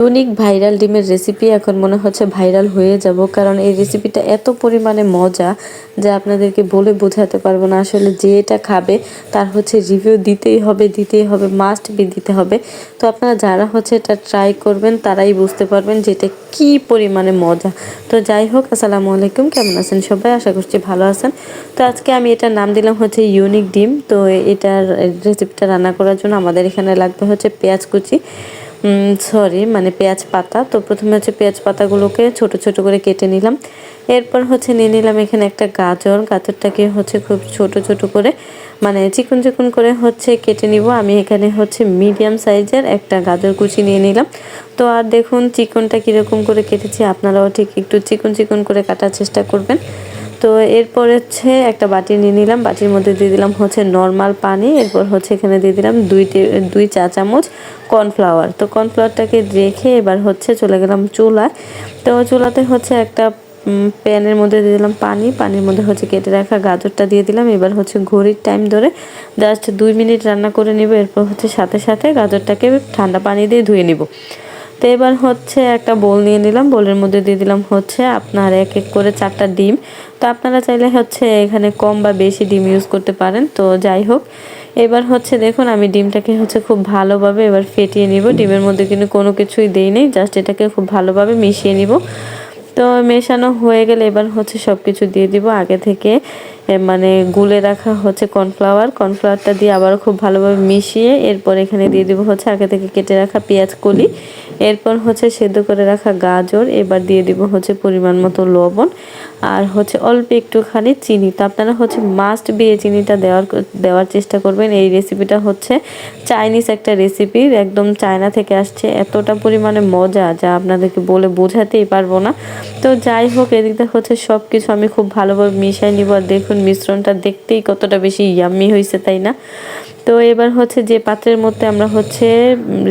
Unique viral ডিমের recipe এখন মনে হচ্ছে ভাইরাল হয়ে যাব। কারণ এই রেসিপিটা এত পরিমাণে মজা যে আপনাদেরকে বলে বোঝাতে পারব না আসলে যে এটা খাবে তার হচ্ছে রিভিউ দিতেই হবে দিতেই হবে মাস্ট বি দিতে হবে। তো আপনারা যারা হচ্ছে এটা ট্রাই করবেন, তারাই বুঝতে পারবেন যে এটা কী পরিমাণে মজা। তো যাই হোক, আসসালামু আলাইকুম, কেমন আছেন সবাই? আশা করছি ভালো আছেন। তো আজকে আমি এটার নাম দিলাম হচ্ছে ইউনিক ডিম। তো এটার রেসিপিটা রান্না করার জন্য আমাদের এখানে লাগবে হচ্ছে পেঁয়াজ কুচি। সরি মানে পেঁয়াজ পাতা। তো প্রথমে হচ্ছে পেঁয়াজ পাতাগুলোকে ছোট ছোট করে কেটে নিলাম। এরপর হচ্ছে নিয়ে নিলাম এখানে একটা গাজর। গাজরটাকে হচ্ছে খুব ছোট ছোট করে মানে চিকন চিকন করে হচ্ছে কেটে নিব। আমি এখানে হচ্ছে মিডিয়াম সাইজের একটা গাজর কুচি নিয়ে নিলাম। তো আর দেখুন, চিকনটা কীরকম করে কেটেছি, আপনারাও ঠিক একটু চিকন চিকন করে কাটার চেষ্টা করবেন। তো এরপর হচ্ছে একটা বাটি নিয়ে নিলাম, বাটির মধ্যে দিয়ে দিলাম হচ্ছে নর্মাল পানি, এরপর হচ্ছে এখানে দিয়ে দিলাম দুই দুই চা চামচ কর্নফ্লাওয়ার তো কর্নফ্লাওয়ারটাকে রেখে এবার হচ্ছে চলে গেলাম চুলায়। তো চুলাতে হচ্ছে একটা প্যানের মধ্যে দিয়ে দিলাম পানি, পানির মধ্যে হচ্ছে কেটে রাখা গাজরটা দিয়ে দিলাম। এবার হচ্ছে ঘড়ির টাইম ধরে জাস্ট দুই মিনিট রান্না করে নিব, এরপর হচ্ছে সাথে সাথে গাজরটাকে ঠান্ডা পানি দিয়ে ধুয়ে নিব। তো এবার হচ্ছে একটা বোল নিয়ে নিলাম। বোলের মধ্যে দিয়ে দিলাম হচ্ছে আপনার এক এক করে চারটা ডিম। তো আপনারা চাইলে হচ্ছে এখানে কম বা বেশি ডিম ইউজ করতে পারেন। তো যাই হোক, এবার হচ্ছে দেখুন আমি ডিমটাকে হচ্ছে খুব ভালোভাবে এবার ফেটিয়ে নিব। ডিমের মধ্যে কিন্তু কোনো কিছুই দেই নেই জাস্ট এটাকে খুব ভালোভাবে মিশিয়ে নিব। তো মেশানো হয়ে গেলে এবার হচ্ছে সব কিছু দিয়ে দিব। আগে থেকে মানে গুলে রাখা হচ্ছে কর্নফ্লাওয়ার। কর্নফ্লাওয়ারটা দিয়ে আবার খুব ভালোভাবে মিশিয়ে এরপর এখানে দিয়ে দেবো হচ্ছে আগে থেকে কেটে রাখা পেঁয়াজ কলি। এরপর হচ্ছে সেদ্ধ করে রাখা গাজর। এবার দিয়ে দেবো হচ্ছে পরিমাণ মতো লবণ। আর হচ্ছে অল্প একটুখানি চিনি। তো আপনারা হচ্ছে মাস্ট বিয়ে চিনিটা দেওয়ার দেওয়ার চেষ্টা করবেন। এই রেসিপিটা হচ্ছে চাইনিজ একটা রেসিপি একদম চায়না থেকে আসছে। এতটা পরিমাণে মজা যা আপনাদেরকে বলে বোঝাতেই পারব না। তো যাই হোক, এদিকটা হচ্ছে সব কিছু আমি খুব ভালোভাবে মিশাই নিব। আর দেখুন, মিশ্রণটা দেখতেই কতটা বেশি ইয়াম্মি হয়েছে, তাই না? তো এবার হচ্ছে যে পাত্রের মধ্যে আমরা হচ্ছে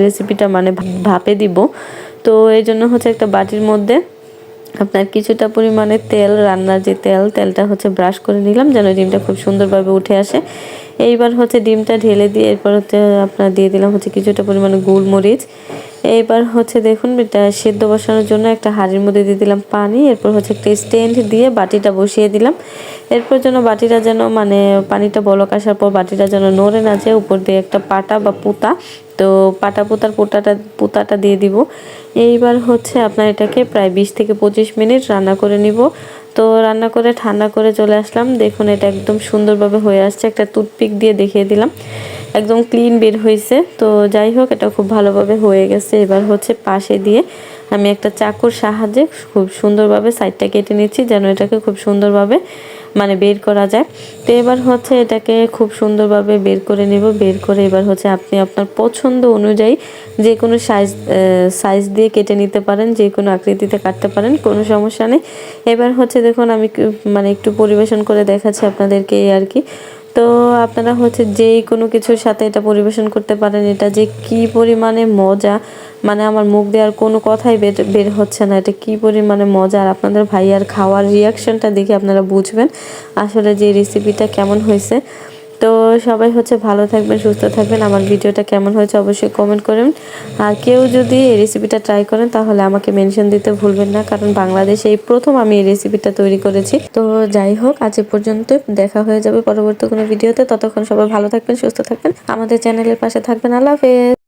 রেসিপিটা মানে ভাপে দিব। তো এই জন্য হচ্ছে একটা বাটির মধ্যে আপনার কিছুটা পরিমাণে তেল, রান্নার যে তেল, তেলটা হচ্ছে ব্রাশ করে নিলাম যেন ডিমটা খুব সুন্দরভাবে উঠে আসে। এইবার হচ্ছে ডিমটা ঢেলে দিয়ে এরপর হচ্ছে আপনার দিয়ে দিলাম হচ্ছে কিছুটা পরিমাণে গোলমরিচ। এইবার হচ্ছে দেখুন, এটা সেদ্ধ বসানোর জন্য একটা হাঁড়ির মধ্যে দিয়ে দিলাম পানি, এরপর হচ্ছে একটা স্ট্যান্ড দিয়ে বাটিটা বসিয়ে দিলাম। এরপর যেন বাটিটা যেন মানে পানিটা বলক আসার পর বাটিটা যেন নড়ে না যায়, উপর দিয়ে একটা পাটা বা পুতা তো পাটা পুতার পোটাটা, পুতাটা দিয়ে দিব। এইবার হচ্ছে আপনার এটাকে প্রায় বিশ থেকে পঁচিশ মিনিট রান্না করে নিব। তো রান্না করে ঠান্ডা করে চলে আসলাম। দেখুন এটা একদম সুন্দরভাবে হয়ে আসছে। একটা টুথপিক দিয়ে দেখিয়ে দিলাম। একদম ক্লিন বের হয়েছে। তো যাই হোক, এটা খুব ভালোভাবে হয়ে গেছে। এবার হচ্ছে পাশে দিয়ে আমি একটা চাকুর সাহায্যে খুব সুন্দরভাবে সাইডটা কেটে নিচ্ছি, যেন এটাকে খুব সুন্দরভাবে মানে বের করা যায়। তো এবার হচ্ছে এটাকে খুব সুন্দরভাবে বের করে নেব। বের করে এবার হচ্ছে আপনি আপনার পছন্দ অনুযায়ী যে কোনো সাইজ সাইজ দিয়ে কেটে নিতে পারেন, যে কোনো আকৃতিতে কাটতে পারেন, কোনো সমস্যা নেই। এবার হচ্ছে দেখুন আমি মানে একটু পরিবেশন করে দেখাচ্ছি আপনাদেরকে আর কি। তো আপনারা হচ্ছে যে কোনো কিছুর সাথে এটা পরিবেশন করতে পারেন। এটা যে কি পরিমাণে মজা মানে আমার মুখ দেওয়ার কোনো কথাই বের হচ্ছে না। এটা কি পরিমাণে মজা আর আপনাদের ভাইয়ার খাওয়ার রিয়াকশনটা দেখে আপনারা বুঝবেন আসলে যে রেসিপিটা কেমন হয়েছে। তো সবাই হচ্ছে ভালো থাকবেন, সুস্থ থাকবেন। আমার ভিডিওটা কেমন হয়েছে অবশ্যই কমেন্ট করেন আর কেউ যদি এই রেসিপিটা ট্রাই করেন, তাহলে আমাকে মেনশন দিতে ভুলবেন না, কারণ বাংলাদেশে এই প্রথম আমি এই রেসিপিটা তৈরি করেছি। তো যাই হোক, আজ পর্যন্ত দেখা হয়ে যাবে পরবর্তী কোনো ভিডিওতে ততক্ষণ সবাই ভালো থাকবেন, সুস্থ থাকবেন। আমাদের চ্যানেলের পাশে থাকবেন। আল্লাহ হাফেজ।